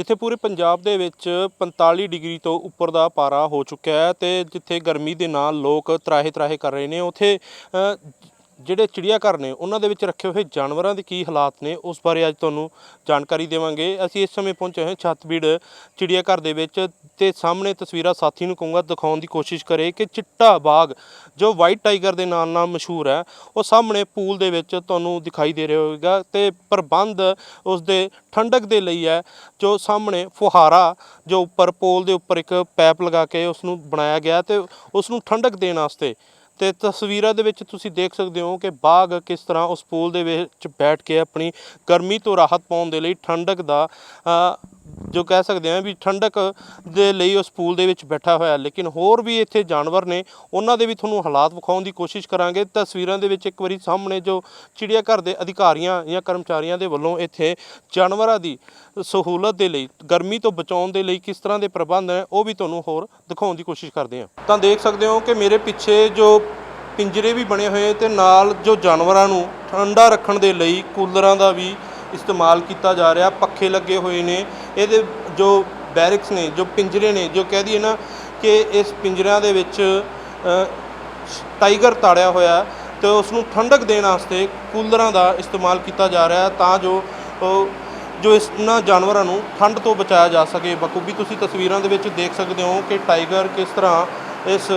ਜਿੱਥੇ ਪੂਰੇ ਪੰਜਾਬ ਦੇ ਵਿੱਚ 45 ਡਿਗਰੀ ਤੋਂ ਉੱਪਰ ਦਾ ਪਾਰਾ ਹੋ ਚੁੱਕਿਆ ਹੈ ਤੇ ਜਿੱਥੇ ਗਰਮੀ ਦੇ ਨਾਲ ਲੋਕ ਤਰਾਹੇ ਤਰਾਹੇ ਕਰ ਰਹੇ ਨੇ, ਉਥੇ ਜਿਹੜੇ ਚਿੜੀਆ ਘਰ ਨੇ, ਉਹਨਾਂ ਦੇ ਵਿੱਚ ਰੱਖੇ ਹੋਏ ਜਾਨਵਰਾਂ ਦੇ ਕੀ ਹਾਲਾਤ ਨੇ, ਉਸ ਬਾਰੇ ਅੱਜ ਤੁਹਾਨੂੰ ਜਾਣਕਾਰੀ ਦੇਵਾਂਗੇ। ਅਸੀਂ ਇਸ ਸਮੇਂ ਪਹੁੰਚੇ ਹਾਂ ਛੱਤਬੀੜ ਚਿੜੀਆ ਘਰ ਦੇ ਵਿੱਚ ਤੇ ਸਾਹਮਣੇ ਤਸਵੀਰਾਂ ਸਾਥੀ ਨੂੰ ਕਹੂੰਗਾ, ਦਿਖਾਉਣ ਦੀ ਕੋਸ਼ਿਸ਼ ਕਰੇ ਕਿ ਚਿੱਟਾ ਬਾਗ ਜੋ ਵਾਈਟ ਟਾਈਗਰ ਦੇ ਨਾਂ ਨਾਲ ਮਸ਼ਹੂਰ ਹੈ, ਉਹ ਸਾਹਮਣੇ ਪੂਲ ਦੇ ਵਿੱਚ ਤੁਹਾਨੂੰ ਦਿਖਾਈ ਦੇ ਰਿਹਾ ਹੋਵੇਗਾ ਤੇ ਪ੍ਰਬੰਧ ਉਸ ਦੇ ਠੰਡਕ ਦੇ ਲਈ ਹੈ, ਜੋ ਸਾਹਮਣੇ ਫੁਹਾਰਾ ਜੋ ਉੱਪਰ ਪੋਲ ਦੇ ਉੱਪਰ ਇੱਕ ਪੈਪ ਲਗਾ ਕੇ ਉਸ ਨੂੰ ਬਣਾਇਆ ਗਿਆ ਤੇ ਉਸ ਨੂੰ ਠੰਡਕ ਦੇਣ ਵਾਸਤੇ ਤੇ ਤਸਵੀਰਾਂ ਦੇ ਵਿੱਚ ਤੁਸੀਂ ਦੇਖ ਸਕਦੇ ਹੋ ਕਿ ਬਾਗ ਕਿਸ ਤਰ੍ਹਾਂ ਉਸ ਪੂਲ ਦੇ ਵਿੱਚ ਬੈਠ ਕੇ ਆਪਣੀ ਗਰਮੀ ਤੋਂ ਰਾਹਤ ਪਾਉਣ ਦੇ ਲਈ ਠੰਡਕ ਦਾ ਜੋ ਕਹਿ ਸਕਦੇ ਹਾਂ ਵੀ ਠੰਡਕ ਦੇ ਲਈ ਉਸ ਪੂਲ ਦੇ ਵਿੱਚ ਬੈਠਾ ਹੋਇਆ। ਲੇਕਿਨ ਹੋਰ ਵੀ ਇੱਥੇ ਜਾਨਵਰ ਨੇ, ਉਹਨਾਂ ਦੇ ਵੀ ਤੁਹਾਨੂੰ ਹਾਲਾਤ ਵਿਖਾਉਣ ਦੀ ਕੋਸ਼ਿਸ਼ ਕਰਾਂਗੇ। ਤਸਵੀਰਾਂ ਦੇ ਵਿੱਚ ਇੱਕ ਵਾਰੀ ਸਾਹਮਣੇ ਜੋ ਚਿੜੀਆ ਘਰ ਦੇ ਅਧਿਕਾਰੀਆਂ ਜਾਂ ਕਰਮਚਾਰੀਆਂ ਦੇ ਵੱਲੋਂ ਇੱਥੇ ਜਾਨਵਰਾਂ ਦੀ ਸਹੂਲਤ ਦੇ ਲਈ, ਗਰਮੀ ਤੋਂ ਬਚਾਉਣ ਦੇ ਲਈ ਕਿਸ ਤਰ੍ਹਾਂ ਦੇ ਪ੍ਰਬੰਧ ਹੈ ਉਹ ਵੀ ਤੁਹਾਨੂੰ ਹੋਰ ਦਿਖਾਉਣ ਦੀ ਕੋਸ਼ਿਸ਼ ਕਰਦੇ ਹਾਂ। ਤਾਂ ਦੇਖ ਸਕਦੇ ਹੋ ਕਿ ਮੇਰੇ ਪਿੱਛੇ ਜੋ ਪਿੰਜਰੇ ਵੀ ਬਣੇ ਹੋਏ ਤੇ ਨਾਲ ਜੋ ਜਾਨਵਰਾਂ ਨੂੰ ਠੰਡਾ ਰੱਖਣ ਦੇ ਲਈ ਕੂਲਰਾਂ ਦਾ ਵੀ ਇਸਤੇਮਾਲ ਕੀਤਾ ਜਾ ਰਿਹਾ, ਪੱਖੇ ਲੱਗੇ ਹੋਏ ਨੇ। ਇਹਦੇ ਜੋ ਬੈਰਿਕਸ ਨੇ, ਜੋ ਪਿੰਜਰੇ ਨੇ, ਜੋ ਕਹਿ ਦਈਏ ਨਾ ਕਿ ਇਸ ਪਿੰਜਰਿਆਂ ਦੇ ਵਿੱਚ ਟਾਈਗਰ ਤਾੜਿਆ ਹੋਇਆ ਹੈ ਤੇ ਉਸ ਨੂੰ ਠੰਡਕ ਦੇਣ ਵਾਸਤੇ ਕੂਲਰਾਂ ਦਾ ਇਸਤੇਮਾਲ ਕੀਤਾ ਜਾ ਰਿਹਾ ਤਾਂ ਜੋ ਉਹ, ਜੋ ਇਸ ਇਹਨਾਂ ਜਾਨਵਰਾਂ ਨੂੰ ਠੰਡ ਤੋਂ ਬਚਾਇਆ ਜਾ ਸਕੇ। ਬਖੂਬੀ ਤੁਸੀਂ ਤਸਵੀਰਾਂ ਦੇ ਵਿੱਚ ਦੇਖ ਸਕਦੇ ਹੋ ਕਿ ਟਾਈਗਰ ਕਿਸ ਤਰ੍ਹਾਂ ਇਸ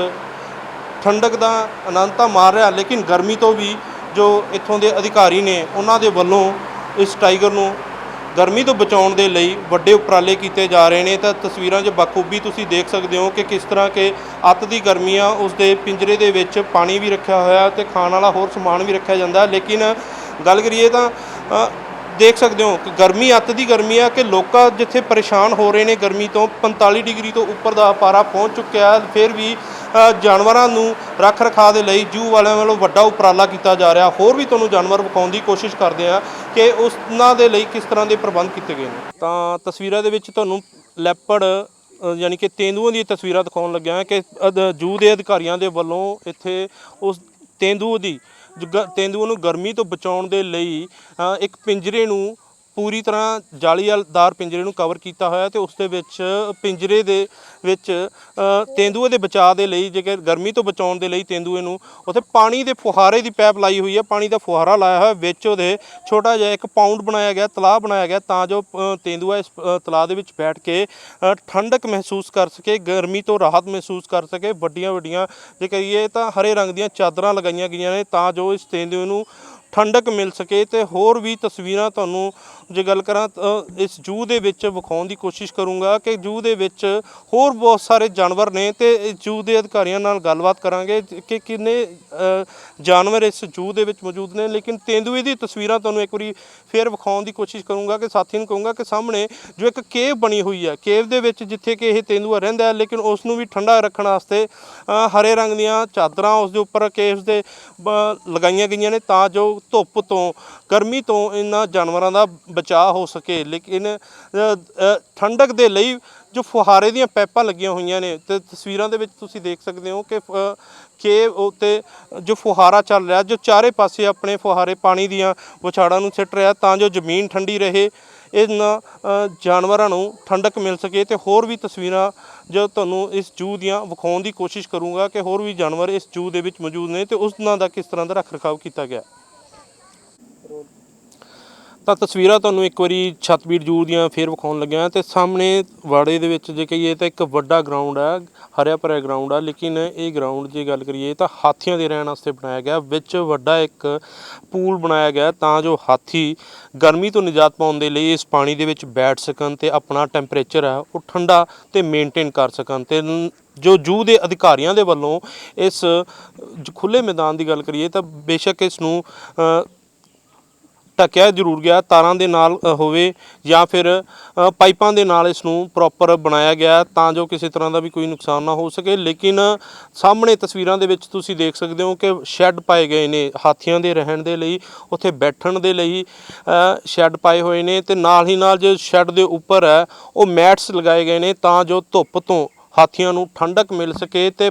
ਠੰਡਕ ਦਾ ਆਨੰਦ ਤਾਂ ਮਾਰ ਰਿਹਾ, ਲੇਕਿਨ ਗਰਮੀ ਤੋਂ ਵੀ ਜੋ ਇੱਥੋਂ ਦੇ ਅਧਿਕਾਰੀ ਨੇ, ਉਹਨਾਂ ਦੇ ਵੱਲੋਂ ਇਸ ਟਾਈਗਰ ਨੂੰ ਗਰਮੀ ਤੋਂ ਬਚਾਉਣ ਦੇ ਲਈ ਵੱਡੇ ਉਪਰਾਲੇ ਕੀਤੇ ਜਾ ਰਹੇ ਨੇ ਤਾਂ ਤਸਵੀਰਾਂ 'ਚ ਬਖੂਬੀ ਤੁਸੀਂ ਦੇਖ ਸਕਦੇ ਹੋ ਕਿ ਕਿਸ ਤਰ੍ਹਾਂ ਕਿ ਅੱਤ ਦੀ ਗਰਮੀ ਆ, ਉਸ ਦੇ ਪਿੰਜਰੇ ਦੇ ਵਿੱਚ ਪਾਣੀ ਵੀ ਰੱਖਿਆ ਹੋਇਆ ਤੇ ਖਾਣ ਵਾਲਾ ਹੋਰ ਸਮਾਨ ਵੀ ਰੱਖਿਆ ਜਾਂਦਾ। ਲੇਕਿਨ ਗੱਲ ਕਰੀਏ ਤਾਂ ਦੇਖ ਸਕਦੇ ਹੋ ਕਿ ਗਰਮੀ ਅੱਤ ਦੀ ਗਰਮੀ ਆ ਕਿ ਲੋਕਾਂ ਜਿੱਥੇ ਪਰੇਸ਼ਾਨ ਹੋ ਰਹੇ ਨੇ ਗਰਮੀ ਤੋਂ 45 ਡਿਗਰੀ ਤੋਂ ਉੱਪਰ ਦਾ ਪਾਰਾ ਪਹੁੰਚ ਚੁੱਕਿਆ ਫਿਰ ਵੀ ਜਾਨਵਰਾਂ ਨੂੰ ਰੱਖ ਰਖਾ ਦੇ ਲਈ ਜੂ ਵਾਲਿਆਂ ਵੱਲੋਂ ਵੱਡਾ ਉਪਰਾਲਾ ਕੀਤਾ ਜਾ ਰਿਹਾ। ਹੋਰ ਵੀ ਤੁਹਾਨੂੰ ਜਾਨਵਰ ਵਿਖਾਉਣ ਦੀ ਕੋਸ਼ਿਸ਼ ਕਰਦੇ ਆ ਕਿ ਉਹਨਾਂ ਦੇ ਲਈ ਕਿਸ ਤਰ੍ਹਾਂ ਦੇ ਪ੍ਰਬੰਧ ਕੀਤੇ ਗਏ ਨੇ। ਤਾਂ ਤਸਵੀਰਾਂ ਦੇ ਵਿੱਚ ਤੁਹਾਨੂੰ ਲੈਪੜ ਅ, ਯਾਨੀ ਕਿ ਤੇਂਦੂਆਂ ਦੀਆਂ ਤਸਵੀਰਾਂ ਦਿਖਾਉਣ ਲੱਗਿਆ ਕਿ ਅਦ- ਜੂ ਦੇ ਅਧਿਕਾਰੀਆਂ ਦੇ ਵੱਲੋਂ ਇੱਥੇ ਉਸ ਤੇਂਦੂ ਦੀ ਗ- ਤੇਂਦੂਆਂ ਨੂੰ ਗਰਮੀ ਤੋਂ ਬਚਾਉਣ ਦੇ ਲਈ ਇੱਕ ਪਿੰਜਰੇ ਨੂੰ ਪੂਰੀ ਤਰ੍ਹਾਂ ਜਾਲੀਦਾਰ ਪਿੰਜਰੇ ਨੂੰ ਕਵਰ ਕੀਤਾ ਹੋਇਆ ਤੇ ਉਸ ਦੇ ਵਿੱਚ ਪਿੰਜਰੇ ਦੇ ਵਿੱਚ ਅ, ਤੇਂਦੂਏ ਦੇ ਬਚਾਅ ਦੇ ਲਈ ਜੇਕਰ ਗਰਮੀ ਤੋਂ ਬਚਾਉਣ ਦੇ ਲਈ ਤੇਂਦੂਏ ਨੂੰ ਉੱਥੇ ਪਾਣੀ ਦੇ ਫੁਹਾਰੇ ਦੀ ਪਾਈਪ ਲਾਈ ਹੋਈ ਹੈ ਪਾਣੀ ਦਾ ਫੁਹਾਰਾ ਲਾਇਆ ਹੋਇਆ ਵਿੱਚ ਉਹਦੇ ਛੋਟਾ ਜਿਹਾ ਇੱਕ ਪਾਉਂਡ ਬਣਾਇਆ ਗਿਆ ਤਲਾਅ ਬਣਾਇਆ ਗਿਆ ਤਾਂ ਜੋ ਅ, ਤੇਂਦੂਆ ਇਸ ਅ, ਤਲਾਅ ਦੇ ਵਿੱਚ ਬੈਠ ਕੇ ਠੰਡਕ ਮਹਿਸੂਸ ਕਰ ਸਕੇ ਗਰਮੀ ਤੋਂ ਰਾਹਤ ਮਹਿਸੂਸ ਕਰ ਸਕੇ ਵੱਡੀਆਂ ਵੱਡੀਆਂ ਜੇ ਕਹੀਏ ਤਾਂ ਹਰੇ ਰੰਗ ਦੀਆਂ ਚਾਦਰਾਂ ਲਗਾਈਆਂ ਗਈਆਂ ਨੇ ਤਾਂ ਜੋ ਇਸ ਤੇਂਦੂਏ ਨੂੰ ਠੰਡਕ ਮਿਲ ਸਕੇ ਤੇ ਹੋਰ ਵੀ ਤਸਵੀਰਾਂ ਤੁਹਾਨੂੰ ਜੇ ਗੱਲ ਕਰਾਂ ਇਸ ਜੂ ਦੇ ਵਿੱਚ ਵਿਖਾਉਣ ਦੀ ਕੋਸ਼ਿਸ਼ ਕਰੂੰਗਾ ਕਿ ਜੂ ਦੇ ਵਿੱਚ ਹੋਰ ਬਹੁਤ ਸਾਰੇ ਜਾਨਵਰ ਨੇ ਤੇ ਇਸ ਜੂ ਦੇ ਅਧਿਕਾਰੀਆਂ ਨਾਲ ਗੱਲਬਾਤ ਕਰਾਂਗੇ ਕਿ ਕਿੰਨੇ ਜਾਨਵਰ ਇਸ ਜੂ ਦੇ ਵਿੱਚ ਮੌਜੂਦ ਨੇ। ਲੇਕਿਨ ਤੇਂਦੂਏ ਦੀ ਤਸਵੀਰਾਂ ਤੁਹਾਨੂੰ ਇੱਕ ਵਾਰੀ ਫੇਰ ਵਿਖਾਉਣ ਦੀ ਕੋਸ਼ਿਸ਼ ਕਰੂੰਗਾ ਕਿ ਸਾਥੀ ਨੂੰ ਕਹੂੰਗਾ ਕਿ ਸਾਹਮਣੇ ਜੋ ਇੱਕ ਕੇਵ ਬਣੀ ਹੋਈ ਹੈ, ਕੇਵ ਦੇ ਵਿੱਚ ਜਿੱਥੇ ਕਿ ਇਹ ਤੇਂਦੂਆ ਰਹਿੰਦਾ ਹੈ, ਲੇਕਿਨ ਉਸ ਨੂੰ ਵੀ ਠੰਡਾ ਰੱਖਣ ਵਾਸਤੇ ਹਰੇ ਰੰਗ ਦੀਆਂ ਚਾਦਰਾਂ ਉਸ ਦੇ ਉੱਪਰ ਕੇਵਸ ਦੇ ਬ- ਲਗਾਈਆਂ ਗਈਆਂ ਨੇ ਤਾਂ ਜੋ ਧੁੱਪ ਤੋਂ ਗਰਮੀ ਤੋਂ ਇਹਨਾਂ ਜਾਨਵਰਾਂ ਦਾ ਬਚਾਅ ਹੋ ਸਕੇ। ਲੇਕਿਨ ਠੰਡਕ ਦੇ ਲਈ ਜੋ ਫੁਹਾਰੇ ਦੀਆਂ ਪੈਪਾਂ ਲੱਗੀਆਂ ਹੋਈਆਂ ਨੇ ਤੇ ਤਸਵੀਰਾਂ ਦੇ ਵਿੱਚ ਤੁਸੀਂ ਦੇਖ ਸਕਦੇ ਹੋ ਕਿ ਅ, ਕਿ ਉੱਤੇ ਜੋ ਫੁਹਾਰਾ ਚੱਲ ਰਿਹਾ ਜੋ ਚਾਰੇ ਪਾਸੇ ਆਪਣੇ ਫੁਹਾਰੇ ਪਾਣੀ ਦੀਆਂ ਵਿਛਾੜਾਂ ਨੂੰ ਸਿੱਟ ਰਿਹਾ ਤਾਂ ਜੋ ਜ਼ਮੀਨ ਠੰਡੀ ਰਹੇ ਇਹਨਾਂ ਜਾਨਵਰਾਂ ਨੂੰ ਠੰਡਕ ਮਿਲ ਸਕੇ। ਤੇ ਹੋਰ ਵੀ ਤਸਵੀਰਾਂ ਜੋ ਤੁਹਾਨੂੰ ਇਸ ਜੂ ਦੀਆਂ ਵਿਖਾਉਣ ਦੀ ਕੋਸ਼ਿਸ਼ ਕਰੂੰਗਾ ਕਿ ਹੋਰ ਵੀ ਜਾਨਵਰ ਇਸ ਜੂ ਦੇ ਵਿੱਚ ਮੌਜੂਦ ਨੇ ਤੇ ਉਹਨਾਂ ਦਾ ਕਿਸ ਤਰ੍ਹਾਂ ਦਾ ਰੱਖ ਰਖਾਵ ਕੀਤਾ ਗਿਆ। ਤਾਂ ਤਸਵੀਰਾਂ ਤੁਹਾਨੂੰ ਇੱਕ ਵਾਰੀ ਛਤਬੀੜ ਜੂ ਦੀਆਂ ਫੇਰ ਵਿਖਾਉਣ ਲੱਗਿਆ ਤੇ ਸਾਹਮਣੇ ਵਾੜੇ ਦੇ ਵਿੱਚ ਜੇ ਕਹੀਏ ਤਾਂ ਇੱਕ ਵੱਡਾ ਗਰਾਊਂਡ ਹੈ ਹਰਿਆ ਭਰਿਆ ਗਰਾਊਂਡ ਆ, ਲੇਕਿਨ ਇਹ ਗਰਾਊਂਡ ਜੇ ਗੱਲ ਕਰੀਏ ਤਾਂ ਹਾਥੀਆਂ ਦੇ ਰਹਿਣ ਵਾਸਤੇ ਬਣਾਇਆ ਗਿਆ, ਵਿੱਚ ਵੱਡਾ ਇੱਕ ਪੂਲ ਬਣਾਇਆ ਗਿਆ ਤਾਂ ਜੋ ਹਾਥੀ ਗਰਮੀ ਤੋਂ ਨਿਜਾਤ ਪਾਉਣ ਦੇ ਲਈ ਇਸ ਪਾਣੀ ਦੇ ਵਿੱਚ ਬੈਠ ਸਕਣ ਤੇ ਆਪਣਾ ਟੈਂਪਰੇਚਰ ਹੈ ਉਹ ਠੰਡਾ ਤੇ ਮੇਨਟੇਨ ਕਰ ਸਕਣ ਤੇ ਜੋ ਜੂ ਦੇ ਅਧਿਕਾਰੀਆਂ ਦੇ ਵੱਲੋਂ ਇਸ ਖੁੱਲੇ ਮੈਦਾਨ ਦੀ ਗੱਲ ਕਰੀਏ ਤਾਂ ਬੇਸ਼ੱਕ ਇਸ ਨੂੰ ਢੱਕਿਆ ਜ਼ਰੂਰ ਗਿਆ ਤਾਰਾਂ ਦੇ ਨਾਲ ਅ, ਹੋਵੇ ਜਾਂ ਫਿਰ ਅ, ਪਾਈਪਾਂ ਦੇ ਨਾਲ ਇਸ ਨੂੰ ਪ੍ਰੋਪਰ ਬਣਾਇਆ ਗਿਆ ਤਾਂ ਜੋ ਕਿਸੇ ਤਰ੍ਹਾਂ ਦਾ ਵੀ ਕੋਈ ਨੁਕਸਾਨ ਨਾ ਹੋ ਸਕੇ। ਲੇਕਿਨ ਸਾਹਮਣੇ ਤਸਵੀਰਾਂ ਦੇ ਵਿੱਚ ਤੁਸੀਂ ਦੇਖ ਸਕਦੇ ਹੋ ਕਿ ਸ਼ੈੱਡ ਪਾਏ ਗਏ ਨੇ ਹਾਥੀਆਂ ਦੇ ਰਹਿਣ ਦੇ ਲਈ ਉੱਥੇ ਬੈਠਣ ਦੇ ਲਈ ਅ, ਸ਼ੈੱਡ ਪਾਏ ਹੋਏ ਨੇ ਤੇ ਨਾਲ ਹੀ ਨਾਲ ਜੋ ਸ਼ੈੱਡ ਦੇ ਉੱਪਰ ਹੈ ਉਹ ਮੈਟਸ ਲਗਾਏ ਗਏ ਨੇ ਤਾਂ ਜੋ ਧੁੱਪ ਤੋਂ ਹਾਥੀਆਂ ਨੂੰ ਠੰਡਕ ਮਿਲ ਸਕੇ ਤੇ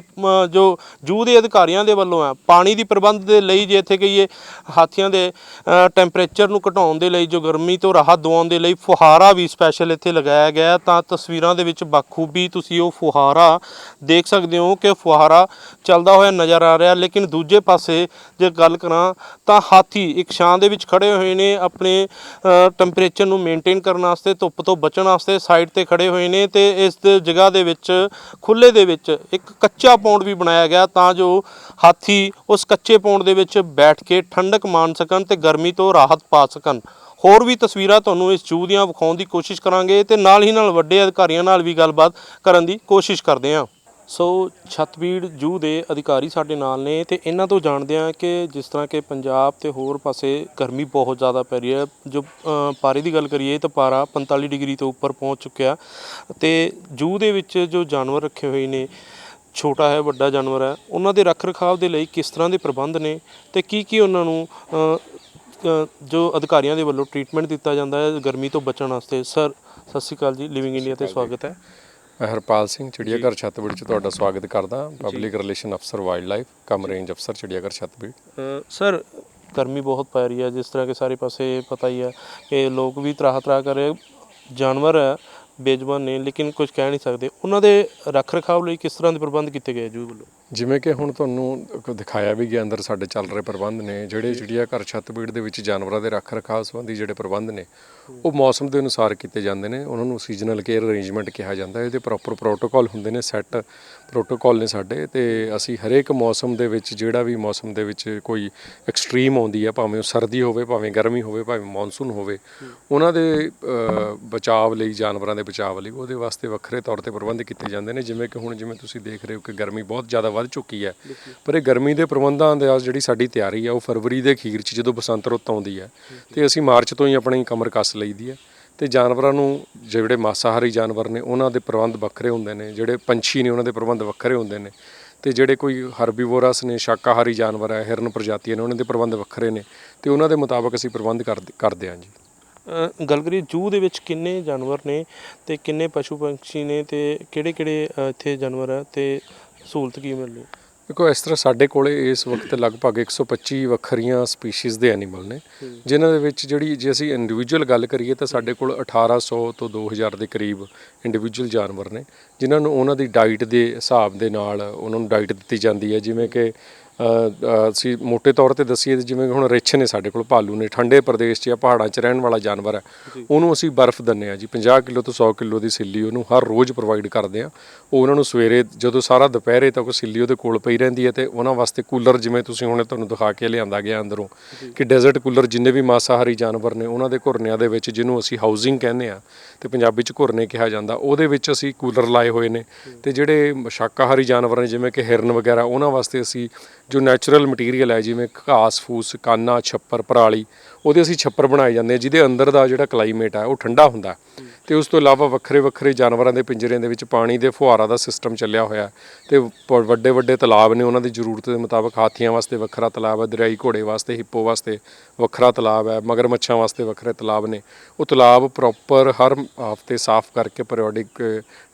ਜੋ ਜੂ ਦੇ ਅਧਿਕਾਰੀਆਂ ਦੇ ਵੱਲੋਂ ਆ ਪਾਣੀ ਦੀ ਪ੍ਰਬੰਧ ਦੇ ਲਈ ਜੇ ਇੱਥੇ ਕਹੀਏ, ਹਾਥੀਆਂ ਦੇ ਟੈਂਪਰੇਚਰ ਨੂੰ ਘਟਾਉਣ ਦੇ ਲਈ, ਜੋ ਗਰਮੀ ਤੋਂ ਰਾਹਤ ਦਿਵਾਉਣ ਦੇ ਲਈ ਫੁਹਾਰਾ ਵੀ ਸਪੈਸ਼ਲ ਇੱਥੇ ਲਗਾਇਆ ਗਿਆ ਤਾਂ ਤਸਵੀਰਾਂ ਦੇ ਵਿੱਚ ਬਖੂਬੀ ਤੁਸੀਂ ਉਹ ਫੁਹਾਰਾ ਦੇਖ ਸਕਦੇ ਹੋ ਕਿ ਫੁਹਾਰਾ ਚੱਲਦਾ ਹੋਇਆ ਨਜ਼ਰ ਆ ਰਿਹਾ, ਲੇਕਿਨ ਦੂਜੇ ਪਾਸੇ ਜੇ ਗੱਲ ਕਰਾਂ ਤਾਂ ਹਾਥੀ ਇੱਕ ਛਾਂ ਦੇ ਵਿੱਚ ਖੜੇ ਹੋਏ ਨੇ, ਆਪਣੇ ਟੈਂਪਰੇਚਰ ਨੂੰ ਮੇਨਟੇਨ ਕਰਨ ਵਾਸਤੇ, ਧੁੱਪ ਤੋਂ ਬਚਣ ਵਾਸਤੇ ਸਾਈਡ ਤੇ ਖੜੇ ਹੋਏ ਨੇ ਤੇ ਇਸ ਦੇ ਜਗ੍ਹਾ ਦੇ ਵਿੱਚ ਖੁੱਲੇ ਦੇ ਵਿੱਚ ਇੱਕ ਕੱਚਾ ਪੌਂਡ ਵੀ ਬਣਾਇਆ ਗਿਆ ਤਾਂ ਜੋ ਹਾਥੀ ਉਸ ਕੱਚੇ ਪੌਂਡ ਦੇ ਵਿੱਚ ਬੈਠ ਕੇ ਠੰਡਕ ਮਾਣ ਸਕਣ ਤੇ ਗਰਮੀ ਤੋਂ ਰਾਹਤ ਪਾ ਸਕਣ। ਹੋਰ ਵੀ ਤਸਵੀਰਾਂ ਤੁਹਾਨੂੰ ਇਸ ਜੂ ਦੀਆਂ ਵਿਖਾਉਣ ਦੀ ਕੋਸ਼ਿਸ਼ ਕਰਾਂਗੇ ਤੇ ਨਾਲ ਹੀ ਨਾਲ ਵੱਡੇ ਅਧਿਕਾਰੀਆਂ ਨਾਲ ਵੀ ਗੱਲਬਾਤ ਕਰਨ ਦੀ ਕੋਸ਼ਿਸ਼ ਕਰਦੇ ਹਾਂ। ਸੋ ਛਤਬੀੜ ਜੂ ਦੇ ਅਧਿਕਾਰੀ ਸਾਡੇ ਨਾਲ ਨੇ ਤੇ ਇਹਨਾਂ ਤੋਂ ਜਾਣਦੇ ਹਾਂ ਕਿ ਜਿਸ ਤਰ੍ਹਾਂ ਕਿ ਪੰਜਾਬ ਤੇ ਹੋਰ ਪਾਸੇ ਗਰਮੀ ਬਹੁਤ ਜ਼ਿਆਦਾ ਪੈ ਰਹੀ ਹੈ। ਜੋ ਪਾਰੇ ਦੀ ਗੱਲ ਕਰੀਏ ਤਾਂ ਪਾਰਾ 45 ਡਿਗਰੀ ਤੋਂ ਉੱਪਰ ਪਹੁੰਚ ਚੁੱਕਿਆ ਤੇ ਜੂ ਦੇ ਵਿੱਚ ਜੋ ਜਾਨਵਰ ਰੱਖੇ ਹੋਏ ਨੇ ਛੋਟਾ ਹੈ ਵੱਡਾ ਜਾਨਵਰ ਹੈ ਉਹਨਾਂ ਦੇ ਰੱਖ ਰਖਾਵ ਦੇ ਲਈ ਕਿਸ ਤਰ੍ਹਾਂ ਦੇ ਪ੍ਰਬੰਧ ਨੇ ਤੇ ਕੀ ਕੀ ਉਹਨਾਂ ਨੂੰ ਜੋ ਅਧਿਕਾਰੀਆਂ ਦੇ ਵੱਲੋਂ ਟ੍ਰੀਟਮੈਂਟ ਦਿੱਤਾ ਜਾਂਦਾ ਹੈ ਗਰਮੀ ਤੋਂ ਬਚਣ ਵਾਸਤੇ? ਸਰ ਸਤਿ ਸ਼੍ਰੀ ਅਕਾਲ ਜੀ ਲਿਵਿੰਗ ਇੰਡੀਆ ਤੇ ਸਵਾਗਤ ਹੈ। ਮੈਂ ਹਰਪਾਲ ਸਿੰਘ ਚਿੜੀਆਘਰ ਛੱਤਬੀੜ ਚ ਤੁਹਾਡਾ ਸਵਾਗਤ ਕਰਦਾ ਪਬਲਿਕ ਰਿਲੇਸ਼ਨ ਅਫਸਰ ਵਾਈਲਡ ਲਾਈਫ ਕਮ ਰੇਂਜ ਅਫਸਰ ਚਿੜੀਆਘਰ ਛੱਤਬੀੜ। ਸਰ ਗਰਮੀ ਬਹੁਤ ਪੈ ਰਹੀ ਹੈ। ਜਿਸ ਤਰ੍ਹਾਂ ਕਿ ਸਾਰੇ ਪਾਸੇ ਪਤਾ ਹੀ ਹੈ ਕਿ ਲੋਕ ਵੀ ਤਰਾਹ ਤਰਾਹ ਕਰ ਰਹੇ। ਜਾਨਵਰ ਹੈ ਬੇਜ਼ੁਬਾਨ ਨੇ ਲੇਕਿਨ ਕੁਝ ਕਹਿ ਨਹੀਂ ਸਕਦੇ। ਉਹਨਾਂ ਦੇ ਰੱਖ ਰਖਾਵ ਲਈ ਕਿਸ ਤਰ੍ਹਾਂ ਦੇ ਪ੍ਰਬੰਧ ਕੀਤੇ ਗਏ ਜੂ ਵੱਲੋਂ? ਜਿਵੇਂ ਕਿ ਹੁਣ ਤੁਹਾਨੂੰ ਦਿਖਾਇਆ ਵੀ ਗਿਆ ਅੰਦਰ ਸਾਡੇ ਚੱਲ ਰਹੇ ਪ੍ਰਬੰਧ ਨੇ ਜਿਹੜੇ ਚਿੜੀਆਘਰ ਛੱਤਬੀੜ ਦੇ ਵਿੱਚ ਜਾਨਵਰਾਂ ਦੇ ਰੱਖ ਰਖਾਵ ਸੰਬੰਧੀ ਜਿਹੜੇ ਪ੍ਰਬੰਧ ਨੇ ਉਹ ਮੌਸਮ ਦੇ ਅਨੁਸਾਰ ਕੀਤੇ ਜਾਂਦੇ ਨੇ। ਉਹਨਾਂ ਨੂੰ ਸੀਜ਼ਨਲ ਕੇਅਰ ਅਰੇਂਜਮੈਂਟ ਕਿਹਾ ਜਾਂਦਾ ਹੈ। ਇਹਦੇ ਪ੍ਰੋਪਰ ਪ੍ਰੋਟੋਕਾਲ ਹੁੰਦੇ ਨੇ ਸੈੱਟ ਪ੍ਰੋਟੋਕਾਲ ਨੇ ਸਾਡੇ। ਤੇ ਅਸੀਂ ਹਰੇਕ ਮੌਸਮ ਦੇ ਵਿੱਚ ਜਿਹੜਾ ਵੀ ਮੌਸਮ ਦੇ ਵਿੱਚ ਕੋਈ ਐਕਸਟ੍ਰੀਮ ਆਉਂਦੀ ਹੈ ਭਾਵੇਂ ਉਹ ਸਰਦੀ ਹੋਵੇ ਭਾਵੇਂ ਗਰਮੀ ਹੋਵੇ ਭਾਵੇਂ ਮੌਨਸੂਨ ਹੋਵੇ ਉਹਨਾਂ ਦੇ ਬਚਾਅ ਲਈ ਜਾਨਵਰਾਂ ਦੇ ਬਚਾਅ ਲਈ ਉਹਦੇ ਵਾਸਤੇ ਵੱਖਰੇ ਤੌਰ ਤੇ ਪ੍ਰਬੰਧ ਕੀਤੇ ਜਾਂਦੇ ਨੇ। ਜਿਵੇਂ ਕਿ ਹੁਣ ਜਿਵੇਂ ਤੁਸੀਂ ਦੇਖ ਰਹੇ ਹੋ ਕਿ ਗਰਮੀ ਬਹੁਤ ਜ਼ਿਆਦਾ ਵੱਧ ਚੁੱਕੀ ਹੈ। ਪਰ ਇਹ ਗਰਮੀ ਦੇ ਪ੍ਰਬੰਧਾਂ ਦੇ ਜਿਹੜੀ ਸਾਡੀ ਤਿਆਰੀ ਹੈ, ਉਹ ਫਰਵਰੀ ਦੇ ਅਖੀਰ 'ਚ ਜਦੋਂ ਬਸੰਤ ਰੁੱਤ ਆਉਂਦੀ ਹੈ, ਤੇ ਅਸੀਂ ਮਾਰਚ ਤੋਂ ਹੀ ਆਪਣੀ ਕਮਰ ਕੱਸ ਲਈਦੀ ਹੈ। ਤੇ ਜਾਨਵਰਾਂ ਨੂੰ, ਜਿਹੜੇ ਮਾਸਾਹਾਰੀ ਜਾਨਵਰ ਨੇ, ਉਹਨਾਂ ਦੇ ਪ੍ਰਬੰਧ ਵੱਖਰੇ ਹੁੰਦੇ ਨੇ, ਜਿਹੜੇ ਪੰਛੀ ਨੇ, ਉਹਨਾਂ ਦੇ ਪ੍ਰਬੰਧ ਵੱਖਰੇ ਹੁੰਦੇ ਨੇ। ਤੇ ਜਿਹੜੇ ਕੋਈ ਹਰਬੀਵੋਰਸ ਨੇ, ਸ਼ਾਕਾਹਾਰੀ ਜਾਨਵਰ ਹੈ, ਹਿਰਨ ਪ੍ਰਜਾਤੀਆਂ ਨੇ, ਉਹਨਾਂ ਦੇ ਪ੍ਰਬੰਧ ਵੱਖਰੇ ਨੇ, ਤੇ ਉਹਨਾਂ ਦੇ ਮੁਤਾਬਕ ਅਸੀਂ ਪ੍ਰਬੰਧ ਕਰਦੇ ਹਾਂ ਜੀ। ਗੱਲ ਕਰੀਏ, ਜੂ ਦੇ ਵਿੱਚ ਕਿੰਨੇ ਜਾਨਵਰ ਨੇ ਤੇ ਕਿੰਨੇ ਪਸ਼ੂ ਪੰਛੀ ਨੇ ਤੇ ਕਿਹੜੇ ਕਿਹੜੇ ਇੱਥੇ ਜਾਨਵਰ ਹੈ ਤੇ ਸਹੂਲਤ ਕੀ ਮਿਲ ਰਹੀ ਦੇਖੋ ਇਸ ਤਰ੍ਹਾਂ ਸਾਡੇ ਕੋਲੇ ਇਸ ਵਕਤ ਲਗਭਗ 125 ਵੱਖਰੀਆਂ ਸਪੀਸੀਜ਼ ਦੇ ਐਨੀਮਲ ਨੇ ਜਿਨ੍ਹਾਂ ਦੇ ਵਿੱਚ ਜਿਹੜੀ ਜੇ ਅਸੀਂ ਇੰਡੀਵਿਜੂਅਲ ਗੱਲ ਕਰੀਏ ਤਾਂ ਸਾਡੇ ਕੋਲ 1800 ਤੋਂ 2000 ਦੇ ਕਰੀਬ ਇੰਡੀਵਿਜੂਅਲ ਜਾਨਵਰ ਨੇ ਜਿਨ੍ਹਾਂ ਨੂੰ ਉਹਨਾਂ ਦੀ ਡਾਈਟ ਦੇ ਹਿਸਾਬ ਦੇ ਨਾਲ ਉਹਨਾਂ ਨੂੰ ਡਾਈਟ ਦਿੱਤੀ ਜਾਂਦੀ ਹੈ ਜਿਵੇਂ ਕਿ ਅਸੀਂ ਮੋٹے ਤੌਰ ਤੇ ਦੱਸੀਏ ਜਿਵੇਂ ਹੁਣ ਰਿੱਛ ਨੇ ਸਾਡੇ ਕੋਲ ਭਾਲੂ ਨੇ ਠੰਡੇ ਪ੍ਰਦੇਸ਼ 'ਚ ਜਾਂ ਪਹਾੜਾਂ 'ਚ ਰਹਿਣ ਵਾਲਾ ਜਾਨਵਰ ਹੈ ਉਹਨੂੰ ਅਸੀਂ ਬਰਫ਼ ਦਿੰਨੇ ਆ ਜੀ 50 ਕਿਲੋ ਤੋਂ 100 ਕਿਲੋ ਦੀ ਸਿੱਲੀ ਉਹਨੂੰ ਹਰ ਰੋਜ਼ ਪ੍ਰੋਵਾਈਡ ਕਰਦੇ ਆ ਉਹ ਉਹਨਾਂ ਨੂੰ ਸਵੇਰੇ ਜਦੋਂ ਸਾਰਾ ਦੁਪਹਿਰੇ ਤੱਕ ਸਿੱਲੀ ਉਹਦੇ ਕੋਲ ਪਈ ਰਹਿੰਦੀ ਹੈ ਤੇ ਉਹਨਾਂ ਵਾਸਤੇ ਕੂਲਰ ਜਿਵੇਂ ਤੁਸੀਂ ਹੁਣੇ ਤੁਹਾਨੂੰ ਦਿਖਾ ਕੇ ਲਿਆਂਦਾ ਗਿਆ ਅੰਦਰੋਂ ਕਿ ਡੈਜ਼ਰਟ ਕੂਲਰ ਜਿੰਨੇ ਵੀ ਮਾਸਾਹਾਰੀ ਜਾਨਵਰ ਨੇ ਉਹਨਾਂ ਦੇ ਘੁਰਨਿਆਂ ਦੇ ਵਿੱਚ ਜਿਹਨੂੰ ਅਸੀਂ ਹਾਊਸਿੰਗ ਕਹਿੰਦੇ ਆ ਤੇ ਪੰਜਾਬੀ 'ਚ ਘੁਰਨੇ ਕਿਹਾ ਜਾਂਦਾ ਉਹਦੇ ਵਿੱਚ ਅਸੀਂ ਕੂਲਰ ਲਾਏ ਹੋਏ ਨੇ ਤੇ ਜਿਹੜੇ ਸ਼ਾਕਾਹਾਰੀ ਜਾਨਵਰ ਨੇ ਜਿਵੇਂ ਕਿ ਹਿਰਨ ਵਗੈਰਾ ਉਹਨਾਂ ਵਾਸਤੇ ਅਸੀਂ ਜੋ ਨੈਚੁਰਲ ਮਟੀਰੀਅਲ ਹੈ, ਜਿਵੇਂ ਘਾਸ, ਫੂਸ, ਕਾਨਾ, ਛੱਪਰ, ਪਰਾਲੀ, ਉਹਦੇ ਅਸੀਂ ਛੱਪਰ ਬਣਾਏ ਜਾਂਦੇ ਆ ਜਿਹਦੇ ਅੰਦਰ ਦਾ ਜਿਹੜਾ ਕਲਾਈਮੇਟ ਹੈ, ਉਹ ਠੰਡਾ ਹੁੰਦਾ ਤੇ ਉਸ ਤੋਂ ਇਲਾਵਾ ਵੱਖਰੇ ਵੱਖਰੇ ਜਾਨਵਰਾਂ ਦੇ ਪਿੰਜਰਿਆਂ ਦੇ ਵਿੱਚ ਪਾਣੀ ਦੇ ਫੁਹਾਰਾ ਦਾ ਸਿਸਟਮ ਚੱਲਿਆ ਹੋਇਆ ਤੇ ਵੱਡੇ ਵੱਡੇ ਤਲਾਬ ਨੇ ਉਹਨਾਂ ਦੀ ਜ਼ਰੂਰਤ ਦੇ ਮੁਤਾਬਕ ਹਾਥੀਆਂ ਵਾਸਤੇ ਵੱਖਰਾ ਤਲਾਬ ਹੈ, ਦਰਿਆਈ ਘੋੜੇ ਵਾਸਤੇ, ਹਿੱਪੋ ਵਾਸਤੇ ਵੱਖਰਾ ਤਲਾਬ ਹੈ, ਮਗਰਮੱਛਾਂ ਵਾਸਤੇ ਵੱਖਰੇ ਤਲਾਬ ਨੇ। ਉਹ ਤਲਾਬ ਪ੍ਰੋਪਰ ਹਰ ਹਫ਼ਤੇ ਸਾਫ਼ ਕਰਕੇ ਪੀਰੀਓਡਿਕ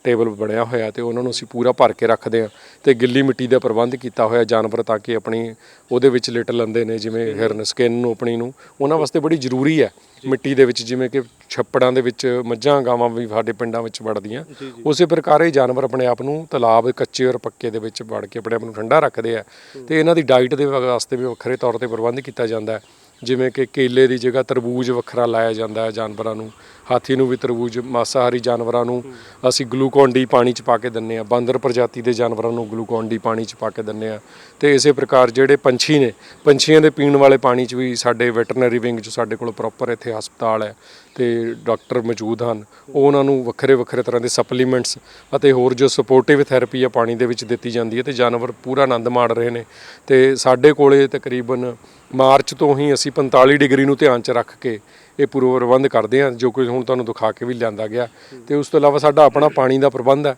ਟੇਬਲ ਬਣਿਆ ਹੋਇਆ ਤੇ ਉਹਨਾਂ ਨੂੰ ਅਸੀਂ ਪੂਰਾ ਭਰ ਕੇ ਰੱਖਦੇ ਹਾਂ। ਤੇ ਗਿੱਲੀ ਮਿੱਟੀ ਦਾ ਪ੍ਰਬੰਧ ਕੀਤਾ ਹੋਇਆ ਜਾਨਵਰ ਤਾਂ ਕਿ ਆਪਣੀ ਉਹਦੇ ਵਿੱਚ ਲਿਟ ਲੈਂਦੇ ਨੇ ਜਿਵੇਂ ਹਿਰਨ ਸਕਿਨ ਨੂੰ ਆਪਣੀ ਨੂੰ ਉਹਨਾਂ ਵਾਸਤੇ ਬੜੀ ਜ਼ਰੂਰੀ ਹੈ। ਮਿੱਟੀ ਦੇ ਵਿੱਚ ਜਿਵੇਂ ਕਿ ਛੱਪੜਾਂ ਦੇ ਵਿੱਚ ਮੱਝਾਂ ਗਾਵਾਂ ਵੀ ਸਾਡੇ ਪਿੰਡਾਂ ਵਿੱਚ ਵੜਦੀਆਂ। ਉਸੇ ਪ੍ਰਕਾਰ ਇਹ ਜਾਨਵਰ ਆਪਣੇ ਆਪ ਨੂੰ ਤਲਾਬ ਕੱਚੇ ਔਰ ਪੱਕੇ ਦੇ ਵਿੱਚ ਵੜ ਕੇ ਆਪਣੇ ਆਪ ਨੂੰ ਠੰਡਾ ਰੱਖਦੇ ਆ। ਤੇ ਇਹਨਾਂ ਦੀ ਡਾਈਟ ਦੇ ਵਾਸਤੇ ਵੀ ਵੱਖਰੇ ਤੌਰ ਤੇ ਪ੍ਰਬੰਧ ਕੀਤਾ ਜਾਂਦਾ ਹੈ। ਜਿਵੇਂ ਕਿ ਕੇਲੇ ਦੀ ਜਗ੍ਹਾ ਤਰਬੂਜ ਵੱਖਰਾ ਲਾਇਆ ਜਾਂਦਾ ਹੈ ਜਾਨਵਰਾਂ ਨੂੰ। ਹਾਥੀ ਨੂੰ ਵੀ ਤਰਬੂਜ, ਮਾਸਾਹਾਰੀ ਜਾਨਵਰਾਂ ਨੂੰ ਅਸੀਂ ਗਲੂਕੋਨ ਡੀ ਪਾਣੀ ਚ ਪਾ ਕੇ ਦਿੰਨੇ ਆ। ਬਾਂਦਰ ਪ੍ਰਜਾਤੀ ਦੇ ਜਾਨਵਰਾਂ ਨੂੰ ਗਲੂਕੋਨ ਡੀ ਪਾਣੀ ਚ ਪਾ ਕੇ ਦਿੰਨੇ ਆ। ਤੇ ਇਸੇ ਪ੍ਰਕਾਰ ਜਿਹੜੇ ਪੰਛੀ ਨੇ, ਪੰਛੀਆਂ ਦੇ ਪੀਣ ਵਾਲੇ ਪਾਣੀ ਚ ਵੀ ਸਾਡੇ ਵੈਟਰਨਰੀ ਵਿੰਗ ਚ ਸਾਡੇ ਕੋਲ ਪ੍ਰੋਪਰ ਇੱਥੇ ਹਸਪਤਾਲ ਹੈ ਤੇ ਡਾਕਟਰ ਮੌਜੂਦ ਹਨ। ਉਹ ਉਹਨਾਂ ਨੂੰ ਵੱਖਰੇ ਵੱਖਰੇ ਤਰ੍ਹਾਂ ਦੇ ਸਪਲੀਮੈਂਟਸ ਅਤੇ ਹੋਰ ਜੋ ਸਪੋਰਟਿਵ ਥੈਰੇਪੀ ਆ ਪਾਣੀ ਦੇ ਵਿੱਚ ਦਿੱਤੀ ਜਾਂਦੀ ਹੈ ਤੇ ਜਾਨਵਰ ਪੂਰਾ ਆਨੰਦ ਮਾਣ ਰਹੇ ਨੇ। ਤੇ ਸਾਡੇ ਕੋਲੇ ਤਕਰੀਬਨ ਮਾਰਚ ਤੋਂ ਹੀ ਅਸੀਂ 45 ਡਿਗਰੀ ਨੂੰ ਧਿਆਨ 'ਚ ਰੱਖ ਕੇ ਇਹ ਪੂਰਾ ਪ੍ਰਬੰਧ ਕਰਦੇ ਹਾਂ ਜੋ ਕੁਝ ਹੁਣ ਤੁਹਾਨੂੰ ਦਿਖਾ ਕੇ ਵੀ ਲਿਆਂਦਾ ਗਿਆ। ਤੇ ਉਸ ਤੋਂ ਇਲਾਵਾ ਸਾਡਾ ਆਪਣਾ ਪਾਣੀ ਦਾ ਪ੍ਰਬੰਧ ਹੈ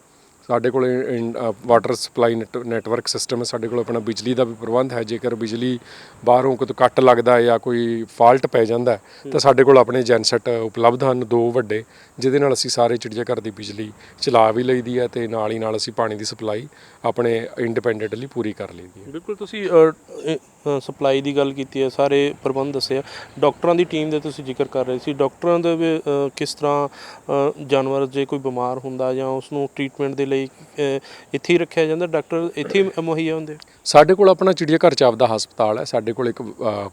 ਸਾਡੇ ਕੋਲ ਵਾਟਰ ਸਪਲਾਈ ਨੈਟਵਰਕ ਸਿਸਟਮ ਹੈ ਸਾਡੇ ਕੋਲ ਆਪਣਾ ਬਿਜਲੀ ਦਾ ਵੀ ਪ੍ਰਬੰਧ ਹੈ। ਜੇਕਰ ਬਿਜਲੀ ਬਾਹਰੋਂ ਕੋਈ ਕੱਟ ਲੱਗਦਾ ਹੈ ਜਾਂ ਕੋਈ ਫਾਲਟ ਪੈ ਜਾਂਦਾ, ਤਾਂ ਸਾਡੇ ਕੋਲ ਆਪਣੇ ਜੈਨਸੈਟ ਉਪਲਬਧ ਹਨ, ਦੋ ਵੱਡੇ, ਜਿਹਦੇ ਨਾਲ ਅਸੀਂ ਸਾਰੇ ਚਿੜੀਆਘਰ ਦੀ ਬਿਜਲੀ ਚਲਾ ਵੀ ਲਈਦੀ ਹੈ ਤੇ ਨਾਲ ਹੀ ਨਾਲ ਅਸੀਂ ਪਾਣੀ ਦੀ ਸਪਲਾਈ ਆਪਣੇ ਇੰਡੀਪੈਂਡੈਂਟਲੀ ਪੂਰੀ ਕਰ ਲਈਦੀ ਹੈ। ਬਿਲਕੁਲ, ਤੁਸੀਂ ਸਪਲਾਈ ਦੀ ਗੱਲ ਕੀਤੀ ਹੈ ਸਾਰੇ ਪ੍ਰਬੰਧ ਦੱਸਿਆ ਡਾਕਟਰਾਂ ਦੀ ਟੀਮ ਦੇ ਤੁਸੀਂ ਜ਼ਿਕਰ ਕਰ ਰਹੇ ਸੀ। ਡਾਕਟਰਾਂ ਦੇ ਵੀ, ਕਿਸ ਤਰ੍ਹਾਂ ਜਾਨਵਰ ਜੇ ਕੋਈ ਬਿਮਾਰ ਹੁੰਦਾ ਜਾਂ ਉਸ ਨੂੰ ਟ੍ਰੀਟਮੈਂਟ ਦੇ ਲਈ ਇੱਥੇ ਹੀ ਰੱਖਿਆ ਜਾਂਦਾ? ਡਾਕਟਰ ਇੱਥੇ ਹੀ ਮੁਹੱਈਆ ਹੁੰਦੇ? ਸਾਡੇ ਕੋਲ ਆਪਣਾ ਚਿੜੀਆ ਘਰ ਚ ਆਪਦਾ ਹਸਪਤਾਲ ਹੈ। ਸਾਡੇ ਕੋਲ ਇੱਕ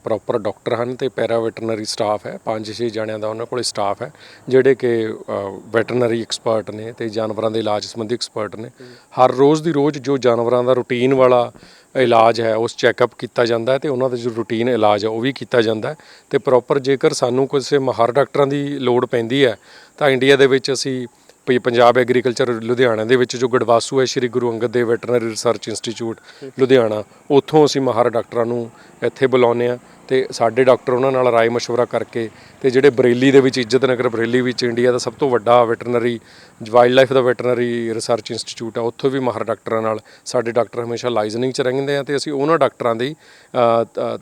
ਪ੍ਰੋਪਰ ਡਾਕਟਰ ਹਨ ਤੇ ਪੈਰਾ ਵੈਟਰਨਰੀ ਸਟਾਫ ਹੈ। ਪੰਜ ਛੇ ਜਣਿਆਂ ਦਾ ਉਹਨਾਂ ਕੋਲ ਸਟਾਫ ਹੈ ਜਿਹੜੇ ਕਿ ਵੈਟਰਨਰੀ ਐਕਸਪਰਟ ਨੇ ਤੇ ਜਾਨਵਰਾਂ ਦੇ ਇਲਾਜ ਸੰਬੰਧੀ ਐਕਸਪਰਟ ਨੇ। ਹਰ ਰੋਜ਼ ਦੀ ਰੋਜ਼ ਜੋ ਜਾਨਵਰਾਂ ਦਾ ਰੂਟੀਨ ਵਾਲਾ ਇਲਾਜ ਹੈ, ਉਸ ਚੈੱਕਅਪ ਕੀਤਾ ਜਾਂਦਾ ਹੈ ਤੇ ਉਹਨਾਂ ਦਾ ਜੋ ਰੂਟੀਨ ਇਲਾਜ ਹੈ, ਉਹ ਵੀ ਕੀਤਾ ਜਾਂਦਾ ਹੈ ਤੇ ਪ੍ਰੋਪਰ ਜੇਕਰ ਸਾਨੂੰ ਕਿਸੇ ਮਾਹਰ ਡਾਕਟਰਾਂ ਦੀ ਲੋੜ ਪੈਂਦੀ ਹੈ, ਤਾਂ ਇੰਡੀਆ ਦੇ ਵਿੱਚ ਅਸੀਂ ਪਈ ਪੰਜਾਬ ਐਗਰੀਕਲਚਰ ਲੁਧਿਆਣਾ ਦੇ ਵਿੱਚ ਜੋ ਗੜਵਾਸੂ ਹੈ, Shri Guru Angad Dev veterinary research institute Ludhiana, ਉੱਥੋਂ ਅਸੀਂ ਮਾਹਰ ਡਾਕਟਰਾਂ ਨੂੰ ਇੱਥੇ ਬੁਲਾਉਂਦੇ ਆ ਤੇ ਸਾਡੇ ਡਾਕਟਰ ਉਹਨਾਂ ਨਾਲ ਰਾਏ ਮਸ਼ਵਰਾ ਕਰਕੇ ਤੇ ਜਿਹੜੇ ਬਰੇਲੀ ਦੇ ਵਿੱਚ, ਇੱਜ਼ਤ ਨਗਰ ਬਰੇਲੀ ਵਿੱਚ ਇੰਡੀਆ ਦਾ ਸਭ ਤੋਂ ਵੱਡਾ ਵੈਟਰਨਰੀ ਵਾਈਲਡ ਲਾਈਫ ਦਾ ਵੈਟਰਨਰੀ ਰਿਸਰਚ ਇੰਸਟੀਚਿਊਟ ਆ, ਉੱਥੋਂ ਵੀ ਮਾਹਰ ਡਾਕਟਰਾਂ ਨਾਲ ਸਾਡੇ ਡਾਕਟਰ ਹਮੇਸ਼ਾ ਲਾਈਜ਼ਨਿੰਗ 'ਚ ਰਹਿੰਦੇ ਆ ਤੇ ਅਸੀਂ ਉਹਨਾਂ ਡਾਕਟਰਾਂ ਦੀ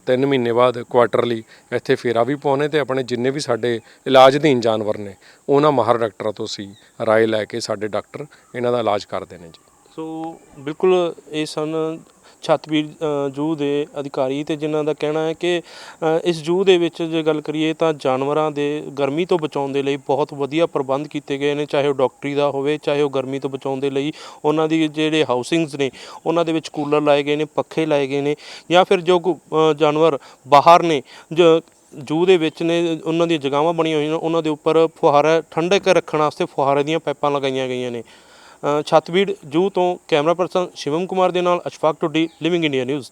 3 ਮਹੀਨੇ ਬਾਅਦ ਕੁਆਟਰਲੀ ਇੱਥੇ ਫੇਰਾ ਵੀ ਪਾਉਨੇ ਤੇ ਆਪਣੇ ਜਿੰਨੇ ਵੀ ਸਾਡੇ ਇਲਾਜ ਅਧੀਨ ਜਾਨਵਰ ਨੇ, ਉਹਨਾਂ ਮਾਹਰ ਡਾਕਟਰਾਂ ਤੋਂ ਅਸੀਂ ਰਾਏ ਲੈ ਕੇ ਸਾਡੇ ਡਾਕਟਰ ਇਹਨਾਂ ਦਾ ਇਲਾਜ ਕਰਦੇ ਨੇ ਜੀ। ਸੋ ਬਿਲਕੁਲ ਇਹ ਸਨ ਛਤਬੀਰ ਜੂ ਦੇ ਅਧਿਕਾਰੀ ਅਤੇ ਜਿਨ੍ਹਾਂ ਦਾ ਕਹਿਣਾ ਹੈ ਕਿ ਇਸ ਜੂ ਦੇ ਵਿੱਚ ਜੇ ਗੱਲ ਕਰੀਏ ਤਾਂ ਜਾਨਵਰਾਂ ਦੇ ਗਰਮੀ ਤੋਂ ਬਚਾਉਣ ਦੇ ਲਈ ਬਹੁਤ ਵਧੀਆ ਪ੍ਰਬੰਧ ਕੀਤੇ ਗਏ ਨੇ, ਚਾਹੇ ਉਹ ਡਾਕਟਰੀ ਦਾ ਹੋਵੇ, ਚਾਹੇ ਉਹ ਗਰਮੀ ਤੋਂ ਬਚਾਉਣ ਦੇ ਲਈ ਉਹਨਾਂ ਦੀ ਜਿਹੜੇ ਹਾਊਸਿੰਗਸ ਨੇ, ਉਹਨਾਂ ਦੇ ਵਿੱਚ ਕੂਲਰ ਲਾਏ ਗਏ ਨੇ, ਪੱਖੇ ਲਾਏ ਗਏ ਨੇ ਜਾਂ ਫਿਰ ਜੋ ਕੋ- ਜਾਨਵਰ ਬਾਹਰ ਨੇ, ਜੋ, ਜੂ ਦੇ ਵਿੱਚ ਨੇ, ਉਹਨਾਂ ਦੀਆਂ ਜਗ੍ਹਾਵਾਂ ਬਣੀਆਂ ਹੋਈਆਂ ਨੇ, ਉਹਨਾਂ ਦੇ ਉੱਪਰ ਫੁਹਾਰਾ ਠੰਡਕ ਰੱਖਣ ਵਾਸਤੇ ਫੁਹਾਰੇ ਦੀਆਂ ਪਾਈਪਾਂ ਲਗਾਈਆਂ ਗਈਆਂ ਨੇ। ਛੱਤਬੀੜ ਜੂ ਤੋਂ ਕੈਮਰਾ ਪਰਸਨ ਸ਼ਿਵਮ ਕੁਮਾਰ ਦੇ ਨਾਲ Ashfaq Tuddi living India news